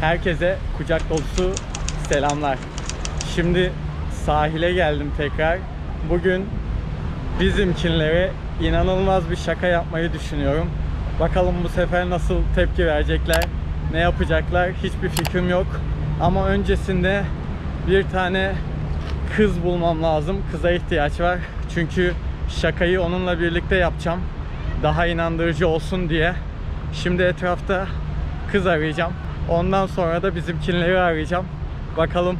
Herkese kucak dolusu selamlar. Şimdi sahile geldim tekrar. Bugün bizimkinlere inanılmaz bir şaka yapmayı düşünüyorum. Bakalım bu sefer nasıl tepki verecekler, ne yapacaklar hiçbir fikrim yok. Ama öncesinde bir tane kız bulmam lazım. Kıza ihtiyaç var. Çünkü şakayı onunla birlikte yapacağım. Daha inandırıcı olsun diye. Şimdi etrafta kız arayacağım. Ondan sonra da bizimkinleri arayacağım. Bakalım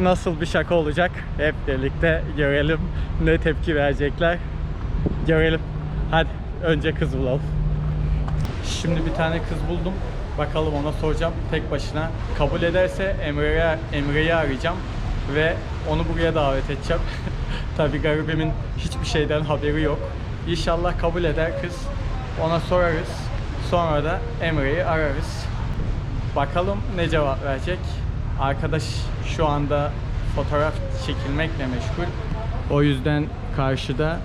nasıl bir şaka olacak. Hep birlikte görelim ne tepki verecekler. Görelim. Hadi önce kız bulalım. Şimdi bir tane kız buldum. Bakalım ona soracağım tek başına. Kabul ederse Emre'yi Emre'yi arayacağım ve onu buraya davet edeceğim. Tabii garibimin hiçbir şeyden haberi yok. İnşallah kabul eder kız. Ona sorarız. Sonra da Emre'yi ararız. Bakalım ne cevap verecek. Arkadaş şu anda fotoğraf çekilmekle meşgul. O yüzden karşıda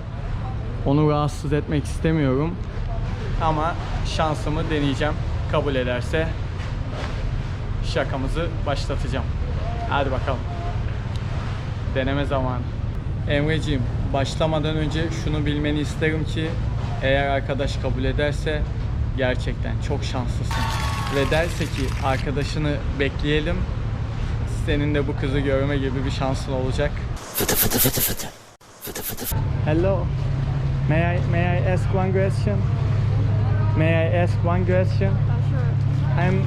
onu rahatsız etmek istemiyorum. Ama şansımı deneyeceğim. Kabul ederse şakamızı başlatacağım. Hadi bakalım. Deneme zamanı. Emreciğim, başlamadan önce şunu bilmeni isterim ki eğer arkadaş kabul ederse gerçekten çok şanslısın. Ve derse ki arkadaşını bekleyelim. Senin de bu kızı görme gibi bir şansın olacak. Hello. May I may I ask one question? May I ask one question? I'm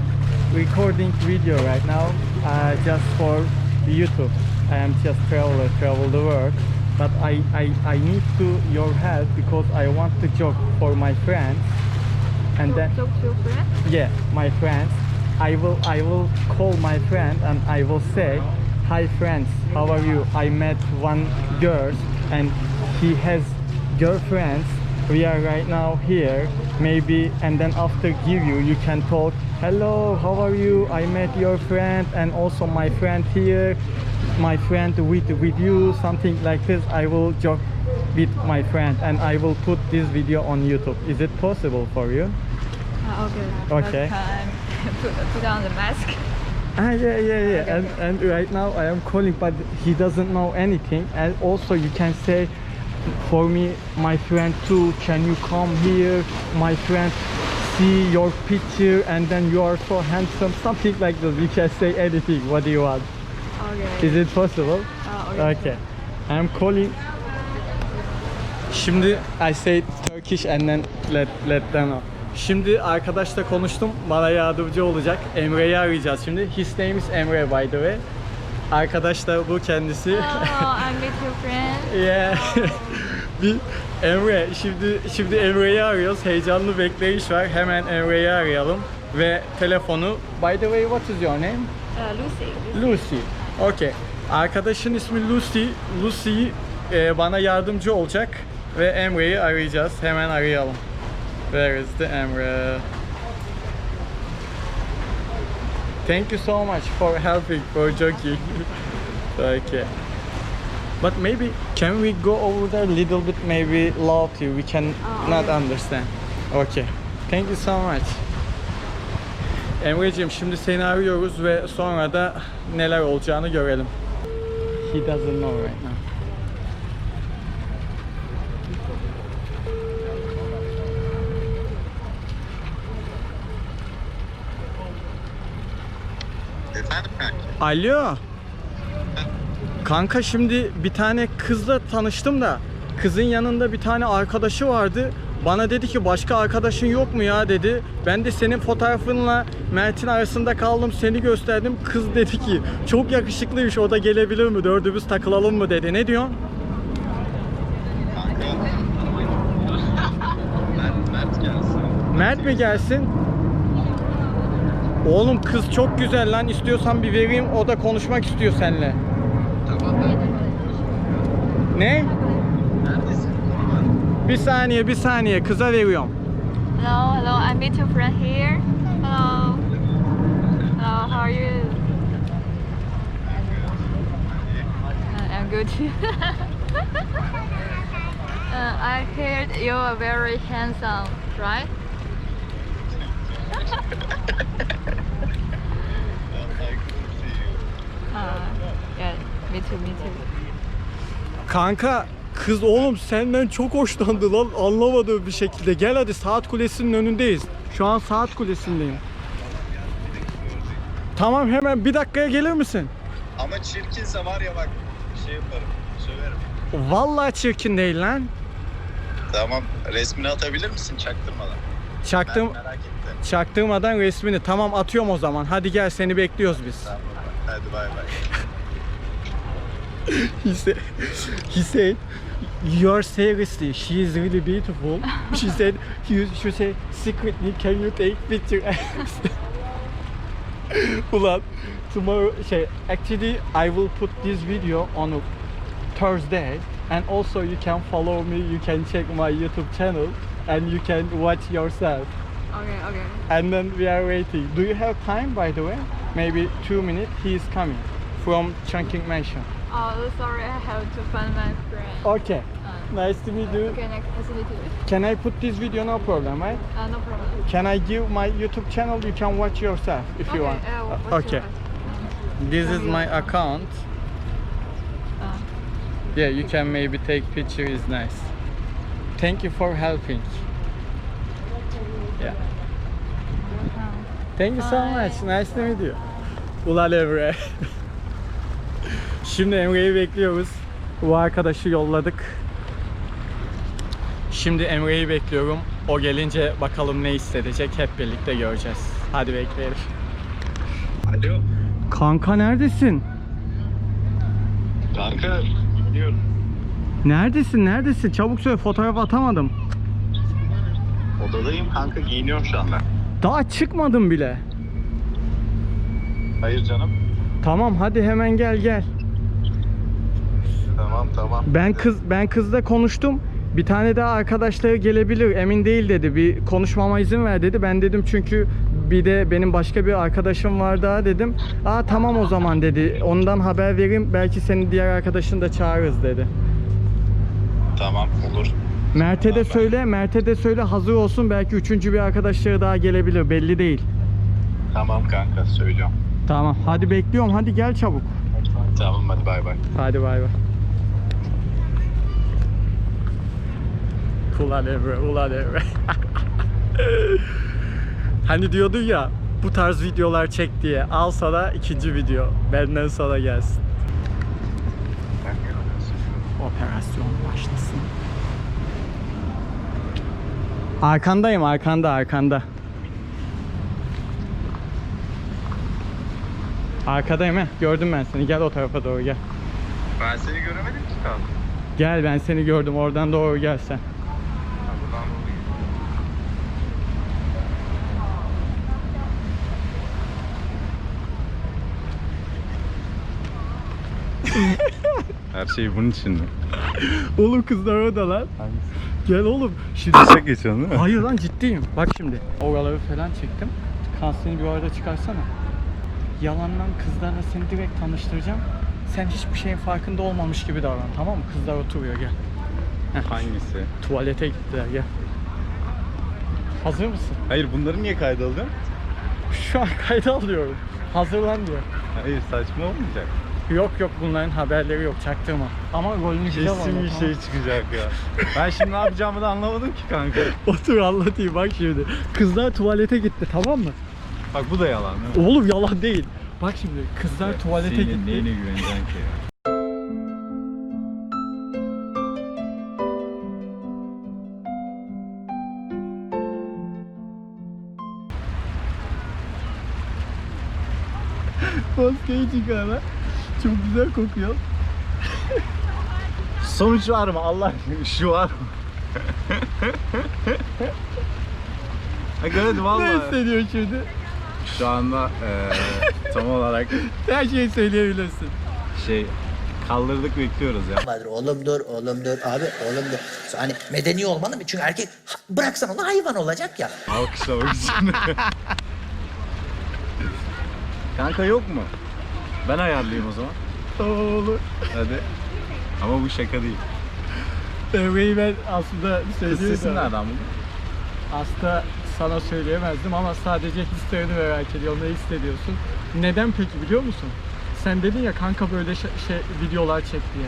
recording video right now uh, just for YouTube. I am just traveler, travel the world. But I, I, I need to your help because I want to joke for my friends. And then Talk to your friend? yeah, my friends. I will I will call my friend and I will say, "Hi friends, how are you? I met one girl and he has girlfriends. We are right now here. Maybe and then after give you, you can talk. Hello, how are you? I met your friend and also my friend here. My friend with with you, something like this. I will joke with my friend and I will put this video on YouTube. Is it possible for you? Ah, okay. Okay. Can put, put on the mask. Ah, yeah, yeah, yeah. And, and right now I am calling, but he doesn't know anything. And also you can say for me, my friend too, can you come here? My friend see your picture and then you are so handsome. Something like this. You can say anything. What do you want? Okay. Is it possible? Ah, okay. Okay. I'm calling. Şimdi I say Turkish and then let let them know. Şimdi arkadaşla konuştum. Bana yardımcı olacak. Emre'yi arayacağız şimdi. His name is Emre by the way. Arkadaş da bu kendisi. Oh, I met your friend. yeah. bir Emre şimdi şimdi Emre'yi arıyoruz. Heyecanlı bekleyiş var. Hemen Emre'yi arayalım ve telefonu. By the way, what is your name? Uh, Lucy. Lucy. Okay. Arkadaşın ismi Lucy. Lucy e, bana yardımcı olacak ve Emre'yi arayacağız. Hemen arayalım. Where is the Emre? Thank you so much for helping, for joking. okay. But maybe can we go over there a little bit maybe loudly? We can Oh, not okay. understand. Okay. Thank you so much. Emre'cim şimdi seni arıyoruz ve sonra da neler olacağını görelim. He doesn't know right now. Efendim kanki? Alo. Kanka şimdi bir tane kızla tanıştım da kızın yanında bir tane arkadaşı vardı. Bana dedi ki başka arkadaşın yok mu ya dedi. Ben de senin fotoğrafınla Mert'in arasında kaldım seni gösterdim. Kız dedi ki çok yakışıklıymış o da gelebilir mi dördümüz takılalım mı dedi. Ne diyorsun? Kanka. Mert, Mert gelsin. Mert mi gelsin? Oğlum kız çok güzel lan istiyorsan bir vereyim o da konuşmak istiyor seninle. Tamam ben. Ne? Neredesin? Bir saniye bir saniye kıza veriyorum. Hello, hello. I met your friend here. Hello. Hello, how are you? Uh, I'm good uh, I heard you are very handsome, right? Kanka kız oğlum senden çok hoşlandı lan anlamadığı bir şekilde. Gel hadi saat kulesinin önündeyiz. Şu an saat kulesindeyim. Tamam hemen bir dakikaya gelir misin? Ama çirkinse var ya bak şey yaparım. Söverim. Vallahi çirkin değil lan. Tamam resmini atabilir misin çaktırmadan? Çaktım, Ben merak ettim. çaktırmadan resmini. Tamam atıyorum o zaman. Hadi gel seni bekliyoruz biz. Tamam. Hadi bay bay. He said, he said, you're seriously, she is really beautiful. She said, you should say, secretly, can you take picture? Ulan, tomorrow, şey, actually, I will put this video on a Thursday. And also you can follow me, you can check my YouTube channel and you can watch yourself. Okay, okay. And then we are waiting. Do you have time by the way? Maybe two minutes, he is coming from Chungking Mansion. Oh, sorry, I have to find my friend. Okay. Uh, Nice to meet you. okay, next facility. Can I put this video? No problem, right? Uh, no problem. Can I give my YouTube channel? You can watch yourself if okay, you want. Uh, what's okay. Your, This is my account. uh, Yeah, you can maybe take picture. is nice. Thank you for helping. Yeah. Thank you so much. Nice to meet you. Ulan Emre. Şimdi Emre'yi bekliyoruz. Bu arkadaşı yolladık. Şimdi Emre'yi bekliyorum. O gelince bakalım ne hissedecek hep birlikte göreceğiz. Hadi bekleyelim. Alo. Kanka neredesin? Kanka gidiyorum. Neredesin? Neredesin? Çabuk söyle fotoğraf atamadım. Odadayım kanka giyiniyorum şu anda. Daha çıkmadım bile. Hayır canım. Tamam hadi hemen gel gel. Tamam tamam. Ben kız ben kızla konuştum. Bir tane daha arkadaşları gelebilir emin değil dedi. Bir konuşmama izin ver dedi. Ben dedim çünkü bir de benim başka bir arkadaşım var daha dedim. Aa tamam o zaman dedi. Ondan haber vereyim. Belki senin diğer arkadaşını da çağırırız dedi. Tamam olur. Mert'e de söyle, Mert'e de söyle hazır olsun. Belki üçüncü bir arkadaşları daha gelebilir. Belli değil. Tamam kanka söylüyorum. Tamam. Hadi bekliyorum. Hadi gel çabuk. Tamam hadi bay bay. Hadi bay bay. Ulan Emre, ulan Emre. hani diyordun ya bu tarz videolar çek diye. Al sana ikinci video. Benden sana gelsin. Operasyon başlasın. Arkandayım, arkanda, arkanda. Arkadayım he. Gördüm ben seni. Gel o tarafa doğru gel. Ben seni göremedim ki kanka. Gel ben seni gördüm. Oradan doğru gel sen. Ha, buradan dolayı. Her şey bunun için mi? Oğlum kızlar orada lan. Hangisi? Gel oğlum. Şimdi Şaka geçiyorsun değil mi? Hayır lan ciddiyim. Bak şimdi. Oraları falan çektim. Kansını bir arada çıkarsana. Yalandan kızlarla seni direkt tanıştıracağım. Sen hiçbir şeyin farkında olmamış gibi davran tamam mı? Kızlar oturuyor gel. Hangisi? Tuvalete gittiler gel. Hazır mısın? Hayır bunları niye kayda alıyorsun? Şu an kayda alıyorum. Hazırlan diyor. Hayır saçma olmayacak. Yok yok bunların haberleri yok çaktırma. Ama rolünü güzel Kesin bir şey çıkacak ya. Ben şimdi ne yapacağımı da anlamadım ki kanka. Otur anlatayım bak şimdi. Kızlar tuvalete gitti tamam mı? Bak bu da yalan değil mi? Oğlum yalan değil. Bak şimdi kızlar tuvalete Senin gitti. Neyine güveneceksin ki ya? Maskeyi çıkar lan. Çok güzel kokuyor. Sonuç var mı Allah aşkına? Şu var mı? Hadi hadi Ne hissediyorsun şimdi? Şu anda eee tam olarak Her şeyi söyleyebilirsin. şey kaldırdık bekliyoruz ya. Vardır. Oğlum dur, oğlum dur. Abi oğlum dur. Hani medeni olmalı mı? Çünkü erkek ha- bıraksan onu hayvan olacak ya. Alkışlamak için. Kanka yok mu? Ben ayarlayayım o zaman. Oğlum. Hadi. Ama bu şaka değil. Emre'yi ben aslında Kız söylüyorum. sesi nereden buldun? Aslında sana söyleyemezdim ama sadece hislerini merak ediyorum. Ne hissediyorsun? Neden peki biliyor musun? Sen dedin ya kanka böyle şey, şey videolar çek diye.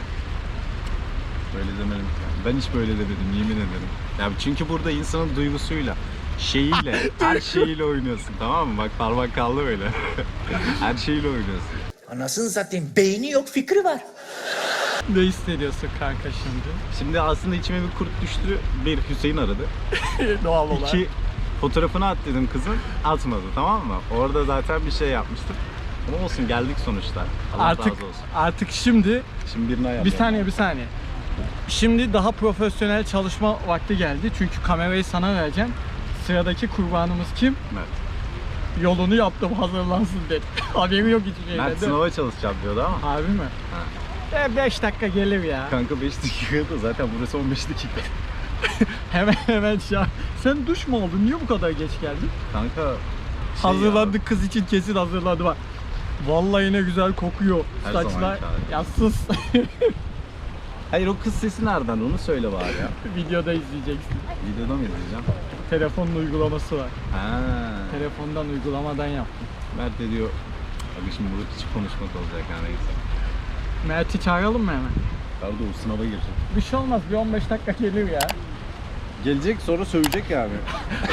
Böyle demedim. Ben hiç böyle demedim yemin ederim. Ya çünkü burada insanın duygusuyla, şeyiyle, her şeyiyle oynuyorsun tamam mı? Bak parmak kaldı böyle. her şeyle oynuyorsun. Anasını satayım beyni yok fikri var. Ne hissediyorsun kanka şimdi? Şimdi aslında içime bir kurt düştü. Bir Hüseyin aradı. Doğal olarak. İki fotoğrafını at dedim kızın. Atmadı tamam mı? Orada zaten bir şey yapmıştık. Ama olsun geldik sonuçta. Allah artık razı olsun. artık şimdi Şimdi birini ayarlayalım. bir saniye bir saniye. Şimdi daha profesyonel çalışma vakti geldi. Çünkü kamerayı sana vereceğim. Sıradaki kurbanımız kim? Mert. Yolunu yaptım hazırlansın dedi. Haberi yok hiçbir şeyden. Mert sınava çalışacağım diyordu ama. Harbi mi? E 5 dakika gelir ya. Kanka 5 dakikada zaten burası 15 dakika. Hemen hemen şu an. Sen duş mu aldın? Niye bu kadar geç geldin? Kanka şey Hazırlandık kız için kesin hazırlandı bak. Vallahi ne güzel kokuyor. Her Saçlar. zamanki hali. Ya sus. ya. Hayır o kız sesi nereden onu söyle bari ya. Videoda izleyeceksin. Videoda mı izleyeceğim? Telefonun uygulaması var. Ha. Telefondan uygulamadan yaptım. Mert de diyor. Abi şimdi burada küçük konuşmak olacak ha neyse. Mert'i çağıralım mı hemen? Pardon o sınava girecek. Bir şey olmaz bir 15 dakika gelir ya. Gelecek sonra sövecek yani.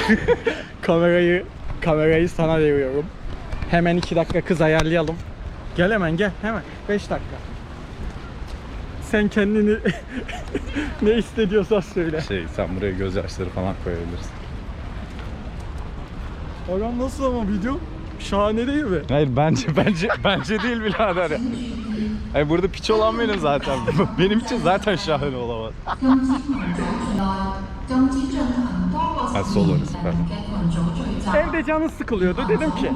Kamerayı kamerayı sana veriyorum. Hemen 2 dakika kız ayarlayalım. Gel hemen gel hemen 5 dakika. Sen kendini ne hissediyorsan söyle. Şey sen buraya gözyaşları falan koyabilirsin. Orhan nasıl ama video? Şahane değil mi? Hayır bence bence bence değil birader. Hayır burada piç olan benim zaten. benim için zaten şahane olamaz. 根据正很多个 Ha, 市 sol 民 orası, pardon. 嘅群组聚集。 Evde canı sıkılıyordu. Dedim ki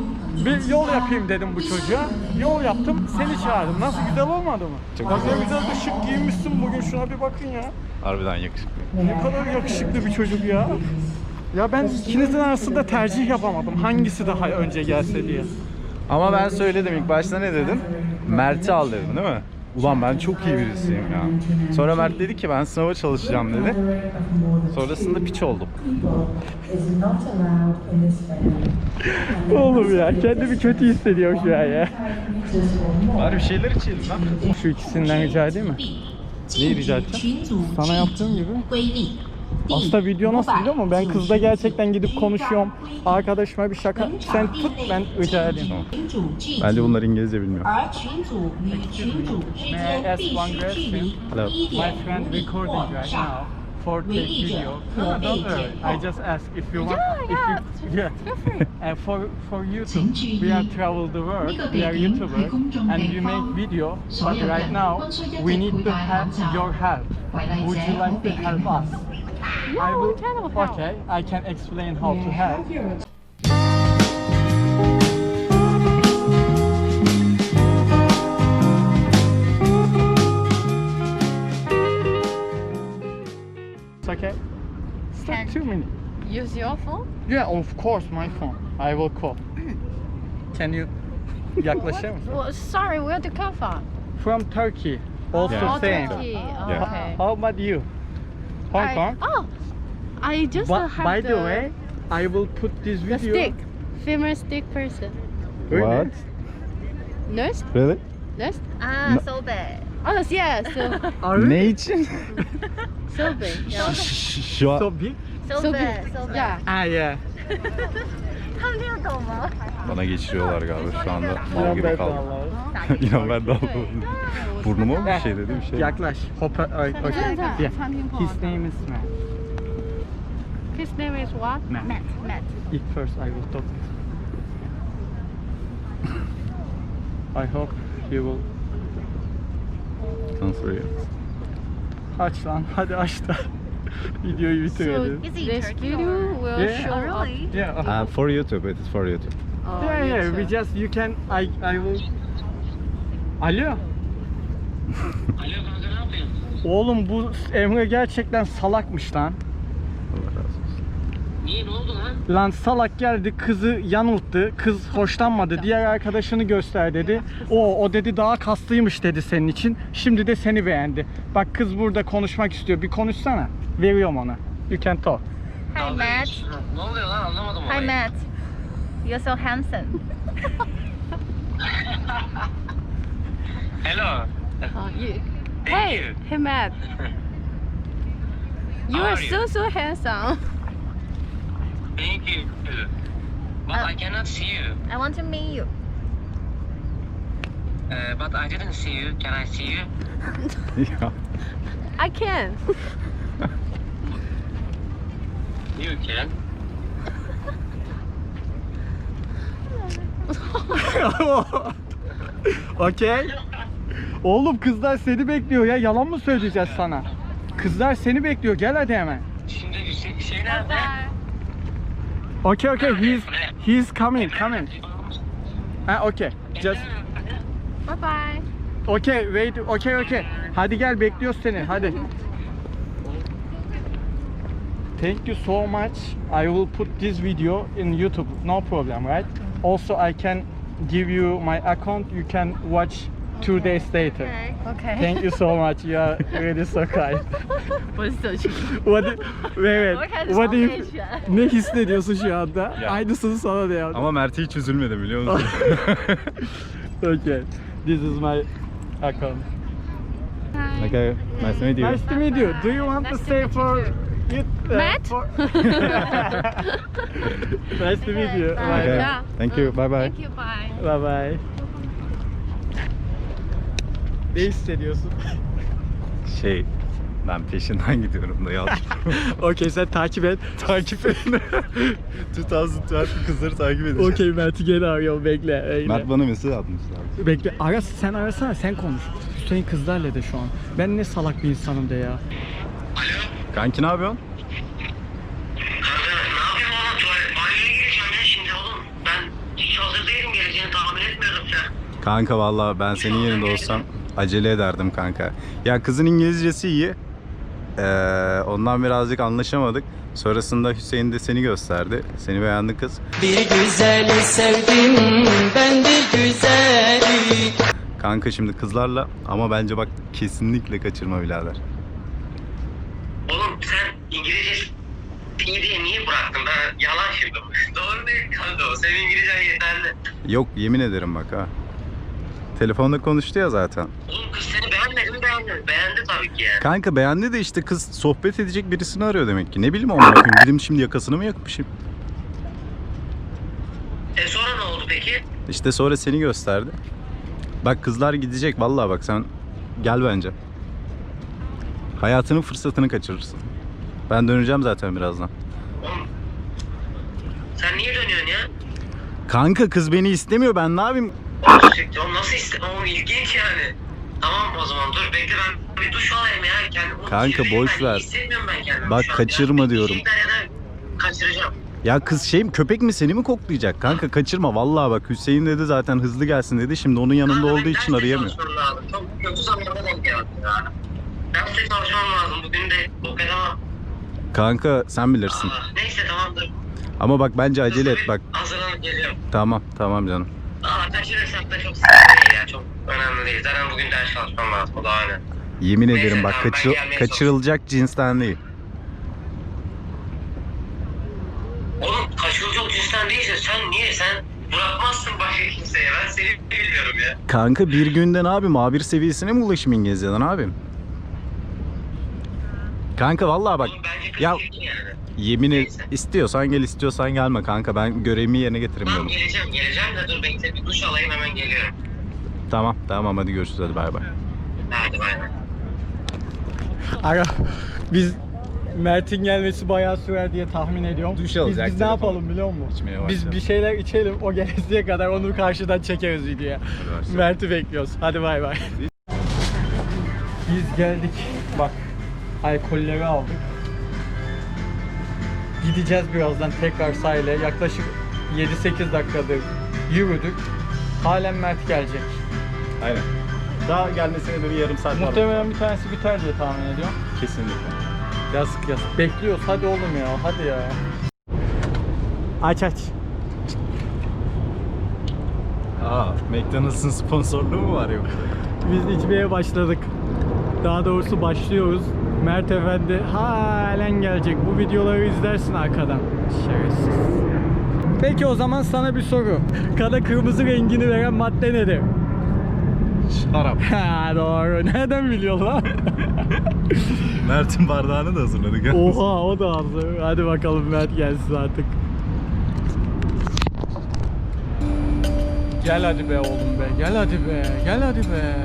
bir yol yapayım dedim bu çocuğa. Yol yaptım seni çağırdım. Nasıl güzel olmadı mı? Çok Bak güzel. ne güzel de şık giyinmişsin bugün şuna bir bakın ya. Harbiden yakışıklı. Ne kadar yakışıklı bir çocuk ya. Ya ben ikinizin arasında tercih yapamadım. Hangisi daha önce gelse diye. Ama ben söyledim ilk başta ne dedim? Mert'i al dedim değil mi? Ulan ben çok iyi birisiyim ya. Sonra Mert dedi ki ben sınava çalışacağım dedi. Sonrasında piç oldum. Oğlum ya kendimi kötü hissediyorum şu an ya. Bari bir şeyler içelim lan. Şu ikisinden rica edeyim mi? Neyi rica edeceğim? Sana yaptığım gibi değil. Aslında video nasıl biliyor musun? Ben kızla gerçekten gidip konuşuyorum. Arkadaşıma bir şaka. Sen tut ben rica edeyim. Bence bunlar İngilizce bilmiyor. Hello. My friend recording right now. for the video. No, don't worry. I just ask if you want. Yeah, if you, yeah. and for for YouTube, we have traveled the world. We are YouTuber, and we make video. But right now, we need to have your help. Would you like to help us? 控 us? I will. we can help. Okay, I can explain how to help. It's okay. It's like two minutes. Use your phone? Yeah, of course, my phone. I will call. Can you yaklaşır mısın? Well, sorry, where do you come from? From Turkey. Also Yeah. Oh, same. Turkey. Yeah. okay. How about you? Hong I- Kong? Oh, I just But have by the, the way, I will put this the video. stick. Female stick person. Really? Nurse? Really? Nurse? Ah, so bad. Oh, yeah, so, Are you Ne için? so big. Yeah. Şu an so big? So, So bad, big. so bad. Yeah. Ah yeah. kalıyor ama. Bana geçiriyorlar galiba şu anda mal gibi kaldım. İnan ben de aldım. Burnuma mı bir eh, şey dedi bir şey. Yaklaş. Hop. Ay, okay. His name is Matt. His name is what? Matt. Matt. If first I will talk. I hope you will. Transfer you. Aç lan hadi aç da. videoyu bitirelim. Is he This Turkey or? will Yeah. show Oh, up. Yeah. Uh, for YouTube, it is for YouTube. Oh, yeah, yeah. We just you can I I will. Alo. Oğlum bu Emre gerçekten salakmış lan. Allah razı olsun. Niye ne oldu lan? Lan salak geldi kızı yanılttı. Kız hoşlanmadı. Diğer arkadaşını göster dedi. O o dedi daha kaslıymış dedi senin için. Şimdi de seni beğendi. Bak kız burada konuşmak istiyor. Bir konuşsana. Veriyorum ona. You can talk. Hi, Matt. Ne oluyor lan anlamadım Hi. Matt. You're so handsome. Hello. Hey, hey Matt. You How are are you? so so handsome. Thank you. But I cannot see you. I want to meet you. Uh, but I didn't see you. Can I see you? Ya. I can. You can. Okey. Oğlum kızlar seni bekliyor ya. Yalan mı söyleyeceğiz sana? Kızlar seni bekliyor. Gel hadi hemen. Şimdi Hüseyin, Hüseyin nerede? Okay, okay. He's he's coming, coming. Ha, okay. Just Bye bye. okay, wait. Okay, okay. Hadi gel bekliyoruz seni. Hadi. Thank you so much. I will put this video in YouTube. No problem, right? Also, I can give you my account. You can watch two days later. Okay. Thank you so much. You are really so kind. 我是走去。 What, evet. O kendi What do you, sohbet şu an. ne hissediyorsun şu anda? Ya. Aynısını sana da yaptım. Ama Mert hiç üzülmedi biliyor musun? Okay. This is my account. okay. Nice to meet you. Nice to meet you. Do you want to Nice to stay meet you for too. it? uh, Matt? for- nice to meet you. Okay. Bye. Okay. Yeah. Thank you. Bye bye. Thank you. Bye. Bye bye. Ne hissediyorsun? Şey, ben peşinden gidiyorum da yalnız. okay sen takip et. takip edin. 2012 kızları takip edeceğim. Okay Mert'i geri arıyorum bekle. Öyle. Mert bana mesaj atmışlar. Bekle ara sen arasana sen konuş. Hüseyin kızlarla de şu an. Ben ne salak bir insanım de ya. Kanki ne yapıyorsun? Kanka ne yapayım oğlum? Tuvalet banyoya gireceğim ya şimdi oğlum. Ben hiç hazır değilim geleceğini tahmin etmiyordum sen. Kanka valla ben senin yerinde olsam acele ederdim kanka. Ya kızın İngilizcesi iyi. Ee, ondan birazcık anlaşamadık. Sonrasında Hüseyin de seni gösterdi. Seni beğendi kız. Bir güzeli sevdim ben bir güzeli Kanka şimdi kızlarla ama bence bak kesinlikle kaçırma birader. İngilizce iyi diye niye bıraktın? Ben yalan şimdi. Doğru değil kanka o. Senin İngilizcen yeterli. Yok yemin ederim bak ha. Telefonda konuştu ya zaten. Oğlum kız seni beğenmedi mi beğendi? Beğendi tabii ki yani. Kanka beğendi de işte kız sohbet edecek birisini arıyor demek ki. Ne bileyim amına koyayım gidip şimdi yakasını mı yakmışım? E sonra ne oldu peki? İşte sonra seni gösterdi. Bak kızlar gidecek vallahi bak sen gel bence. Hayatının fırsatını kaçırırsın. Ben döneceğim zaten birazdan. Oğlum sen niye dönüyorsun ya? Kanka kız beni istemiyor ben ne yapayım? Oğlum nasıl iste? Oğlum ilginç yani. Tamam o zaman dur bekle ben bir duş alayım ya. Kendim Kanka, boş ver. Hissetmiyorum ben kendimi Bak, an. kaçırma bir diyorum. kaçıracağım. Ya kız şey mi köpek mi seni mi koklayacak? Kanka kaçırma vallahi bak Hüseyin dedi zaten hızlı gelsin dedi. Şimdi onun yanında Kanka, olduğu için arayamıyor. Çok kötü zamanda denk geldi ya. Derste çalışmam lazım. Bugün de ok edemem. Kanka sen bilirsin. Aa, neyse tamam dur. Ama bak bence acele et bak. Hazırlanıp geliyorum. Tamam tamam canım. Aa kaçırırsak da çok sıkıntı değil ya. Çok önemli değil. Zaten bugün ders çalışmam lazım. O daha önemli. Yemin Neyse, ederim bak tamam, kaçır- kaçırılacak cinsten değil. Oğlum kaçırılacak cinsten değilse sen niye? Sen bırakmazsın başka kimseye. Ben seni biliyorum ya. Kanka bir günde ne yapayım? A1 seviyesine mi ulaşayım İngilizceden yapayım? Kanka vallahi bak bence ya yani. yemin et istiyorsan gel istiyorsan gelme kanka ben görevimi yerine getireyim Tamam diyorum. geleceğim geleceğim de dur bekle bir duş alayım hemen geliyorum. Tamam tamam hadi görüşürüz hadi bay bay. Hadi bay bay. Aga biz Mert'in gelmesi bayağı sürer diye tahmin ediyorum. Duş biz, alacak, biz ne telefon yapalım biliyor musun? içmeye Biz bir şeyler içelim o gelesiye kadar onu karşıdan çekeriz videoya. Mert'i bekliyoruz. Hadi bay bay. Biz geldik. Bak alkolleri aldık. Gideceğiz birazdan tekrar sahile. Yaklaşık 7-8 dakikadır yürüdük. Halen Mert gelecek. Aynen. Daha gelmesine bir yarım saat var. Muhtemelen bir tanesi biter diye tahmin ediyorum. Kesinlikle. Yazık yazık. Bekliyoruz. Hadi oğlum ya. Hadi ya. Aç aç. Aa McDonald's'ın sponsorluğu mu var yok? Biz içmeye başladık. Daha doğrusu başlıyoruz. Mert Efendi halen gelecek. Bu videoları izlersin arkadan. Şerefsiz. Peki o zaman sana bir soru. Kana kırmızı rengini veren madde nedir? Şarap. Ha doğru. Nereden biliyor lan? Mert'in bardağını da hazırladık. Oha o da hazır. Hadi bakalım Mert gelsin artık. Gel hadi be oğlum be. Gel hadi be. Gel hadi be.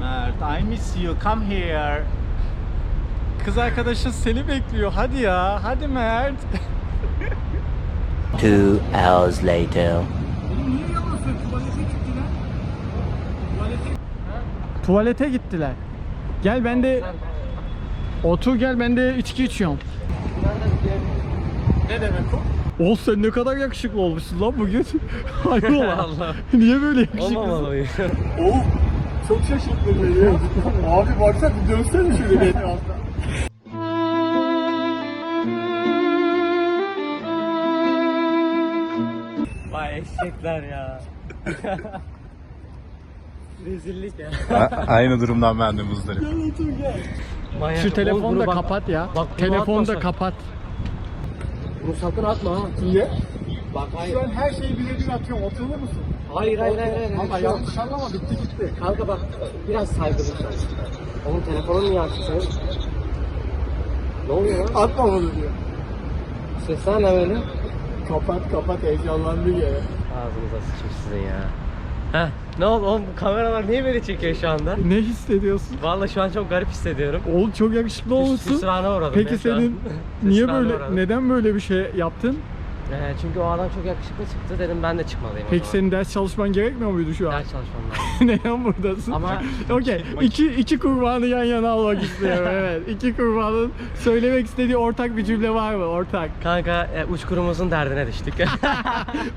Mert, I miss you. Come here. Kız arkadaşın seni bekliyor. Hadi ya. Hadi Mert. Two hours later. Tuvalete gittiler. Gel ben de Otur gel ben de içki içiyorum. Ne demek o? Oğuz sen ne kadar yakışıklı olmuşsun lan bugün. Hayrola? Niye böyle yakışıklısın? Oğuz çok şaşırttın beni. Abi baksana dönsene şöyle beni Vay eşekler ya. Rezillik ya. Aynı durumdan ben de muzdarım. Şu telefonu da kapat ya. telefonu da kapat. Bunu sakın atma ha. Niye? Bak hayır. Şu an her şeyi birebir atıyorum. Oturur musun? Hayır hayır hayır. hayır. Ama yanlış anlama bitti gitti. Kanka bak biraz saygılı sen. Onun telefonunu niye açtın sen? Ne oluyor lan? Atma bunu diyor. Sesler ne böyle? Kapat kapat heyecanlandı ya. Ağzınıza sıçmış sizin ya. Heh, ne oldu oğlum bu kameralar niye böyle çekiyor şu anda? Ne hissediyorsun? Vallahi şu an çok garip hissediyorum. Oğlum çok yakışıklı olmuşsun. Hüsrana uğradım Peki ben şu an. senin niye Hüsrana böyle uğradım. neden böyle bir şey yaptın? Ee, çünkü o adam çok yakışıklı çıktı dedim ben de çıkmalıyım o Peki zaman. senin ders çalışman gerekmiyor muydu şu an? Ders çalışmam lazım. Neden buradasın? Ama- Okey. İki, iki kurbanı yan yana almak istiyorum. evet. İki kurbanın söylemek istediği ortak bir cümle var mı? Ortak. Kanka e, uçkurumuzun derdine düştük.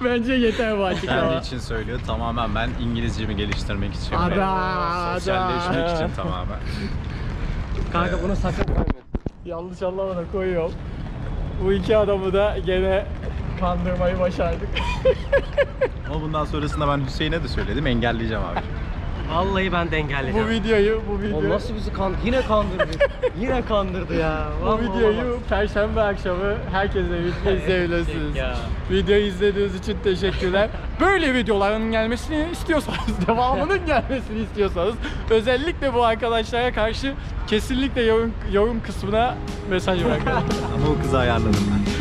Bence yeter bu Kendi açıklama. için söylüyor. Tamamen ben İngilizcemi geliştirmek için. Ada, ve ada. Sosyalleşmek için tamamen. Kanka bunu sakın koyma. Yanlış anlamana koyuyorum. Bu iki adamı da gene kandırmayı başardık. Ama bundan sonrasında ben Hüseyin'e de söyledim. Engelleyeceğim abi. Vallahi ben de bu engelleyeceğim. videoyu, bu O videoyu, nasıl bizi kan yine kandırdı. yine kandırdı ya. bu Vallahi videoyu olamaz. perşembe akşamı herkese birlikte izleyebilirsiniz. ya. Videoyu izlediğiniz için teşekkürler. Böyle videoların gelmesini istiyorsanız, devamının gelmesini istiyorsanız özellikle bu arkadaşlara karşı kesinlikle yorum, yorum kısmına mesaj bırakın. Ama o kızı ayarladım ben.